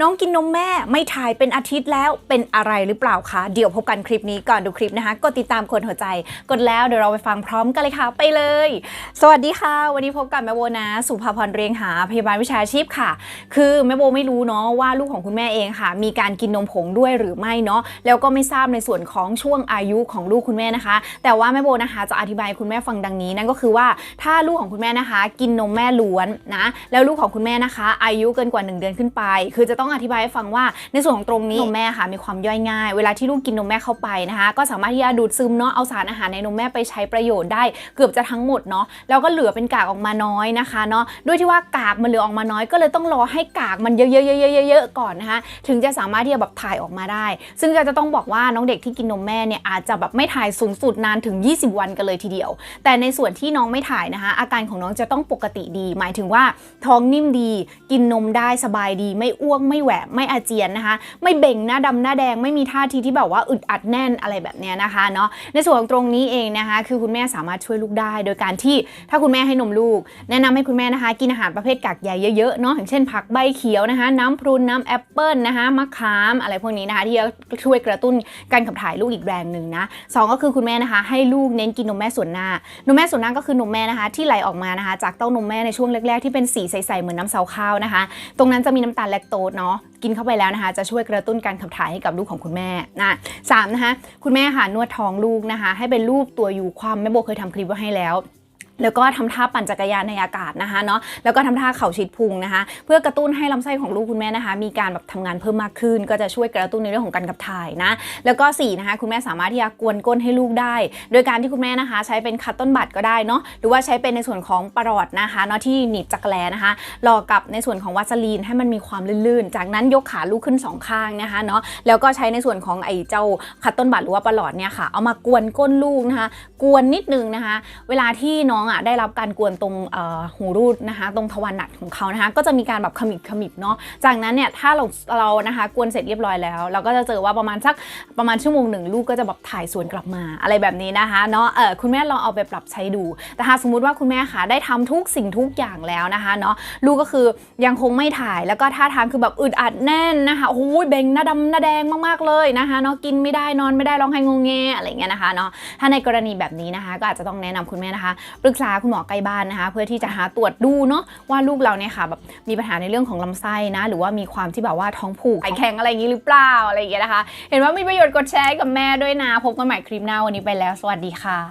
น้องกินนมแม่ไม่ถ่ายเป็นอาทิตย์แล้วเป็นอะไรหรือเปล่าคะเดี๋ยวพบกันคลิปนี้ก่อนดูคลิปนะคะกดติดตามคนหัวใจ กดแล้วเดี๋ยวเราไปฟังพร้อมกันเลยค่ะไปเลย สวัสดีค่ะ วันนี้พบกับแม่โบนะสุภาพรเรียงหาพยาบาลวิชาชีพค่ะ คือแม่โบไม่รู้เนาะว่าลูกของคุณแม่เองค่ะ มีการกินนมผงด้วยหรือไม่เนาะแล้วก็ไม่ทราบในส่วนของช่วงอายุของลูกคุณแม่นะคะ แต่ว่าแม่โบนะคะจะอธิบายคุณแม่ฟังดังนี้นั่นก็คือว่าถ้าลูกของคุณแม่นะคะ กินนมแม่ล้วนนะแล้วลูกของคุณแม่นะคะ อายุเกินกว่า 1 เดือนขึ้นไป คือจะต้องอธิบายให้ฟังว่าในส่วนของตรงนี้นมแม่ค่ะมีความย่อยง่าย เวลาที่ลูกกินนมแม่เข้าไปนะคะก็สามารถที่จะดูดซึมเนาะเอาสารอาหารในนมแม่ไปใช้ประโยชน์ได้เกือบจะทั้งหมดเนาะแล้วก็เหลือเป็นกากออกมาน้อยนะคะเนาะด้วยที่ว่ากากมันเหลือออกมาน้อยก็เลยต้องรอให้กากมันเยอะๆๆๆๆก่อนนะคะถึงจะสามารถที่จะแบบถ่ายออกมาได้ ซึ่งก็จะต้องบอกว่าน้องเด็กที่กินนมแม่เนี่ยอาจจะแบบไม่ถ่ายสูงสุดนานถึง 20 วันกันเลยทีเดียว แต่ในส่วนที่น้องไม่ถ่ายนะคะ อาการของน้องจะต้องปกติดี หมายถึงว่าท้องนิ่มดี กินนมได้สบายดี ไม่อ้วกไม่ไม่แหวะไม่อาเจียนนะคะ ไม่เบ่งหน้าดำหน้าแดงไม่มีท่าทีที่แบบว่าอึดอัดแน่นอะไรแบบเนี้ยนะคะเนาะในส่วนตรงนี้เองนะคะ คือคุณแม่สามารถช่วยลูกได้ โดยการที่ถ้าคุณแม่ให้นมลูก แนะนำให้คุณแม่นะคะ กินอาหารประเภทกากใยเยอะๆเนาะอย่างเช่นผักใบเขียวนะคะ น้ำพรุนน้ำแอปเปิลนะคะมะขามอะไรพวกนี้นะคะ ที่จะช่วยกระตุ้นการขับถ่ายลูกอีกแรงหนึ่งนะสองก็คือคุณแม่นะคะ ให้ลูกเน้นกินนมแม่ส่วนหน้านมแม่ส่วนหน้าก็คือนมแม่นะคะ ที่ไหลออกมานะคะ จากเต้านมแม่ในช่วงแรกๆที่เป็นสีใสๆเหมือนน้ำเซาข้าวนะคะ ตรงนั้นจะมีน้ำตาลแลคโตสเนาะกินเข้าไปแล้วนะคะ จะช่วยกระตุ้นการขับถ่ายให้กับลูกของคุณแม่นะสามนะคะคุณแม่ค่ะนวดท้องลูกนะคะ ให้เป็นรูปตัวยูความแม่โบเคยทำคลิปไว้ให้แล้ว แล้วก็ทำท่าปั่นจักรยานในอากาศนะคะเนาะแล้วก็ทำท่าเข่าชิดพุงนะคะ เพื่อกระตุ้นให้ลำไส้ของลูกคุณแม่นะคะ มีการแบบทำงานเพิ่มมากขึ้น ก็จะช่วยกระตุ้นในเรื่องของการขับถ่ายนะแล้วก็4นะคะคุณแม่สามารถที่จะกวนก้นให้ลูกได้ โดยการที่คุณแม่นะคะ ใช้เป็นคัตต้นบัตรก็ได้เนาะหรือว่าใช้เป็นในส่วนของปลอดนะคะเนาะที่หนีบจักรแลนะคะรอกับในส่วนของวัสลีนให้มันมีความลื่นๆ จากนั้นยกขาลูกขึ้นสองข้างนะคะเนาะแล้วก็ใช้ในส่วนของไอ้เจ้าคัตต้นบัตรหรือว่าปลอดเนี่ยค่ะเอามากวนก้นลูกนะคะกวนนิดนึงนะคะ เวลาที่น้องอะได้รับการกวนตรงหูรูดนะคะ ตรงทวารหนักของเขานะคะ ก็จะมีการแบบขมิบขมิบเนาะ จากนั้นเนี่ยถ้าเราเรานะคะกวนเสร็จเรียบร้อยแล้ว เราก็จะเจอว่าประมาณสักประมาณชั่วโมงหนึ่งลูกก็จะแบบถ่ายสวนกลับมาอะไรแบบนี้นะคะเนาะเออคุณแม่ลองเอาไปปรับใช้ดูแต่หากสมมุติว่าคุณแม่ค่ะได้ทำทุกสิ่งทุกอย่างแล้วนะคะเนาะลูกก็คือยังคงไม่ถ่ายแล้วก็ท่าทางคือแบบอึดอัดแน่นนะคะโอ้ยเบ่งหน้าดำหน้าแดงมากๆเลยนะคะเนาะกินไม่ได้นอนไม่ได้ร้องไห้งงแงอะไรเงี้ยนะคะเนาะถ้าในกรณีแบบนี้นะคะ ก็อาจจะต้องแนะนำคุณแม่นะคะปรึกษาคุณหมอใกล้บ้านนะคะ เพื่อที่จะหาตรวจดูเนาะว่าลูกเราเนี่ยค่ะแบบมีปัญหาในเรื่องของลำไส้นะ หรือว่ามีความที่แบบว่าท้องผูกไขแข็งอะไรอย่างนี้หรือเปล่าอะไรอย่างเงี้ยนะคะ เห็นว่ามีประโยชน์กดแชร์ให้กับแม่ด้วยนะพบกันใหม่คลิปหน้าวันนี้ไปแล้ว สวัสดีค่ะ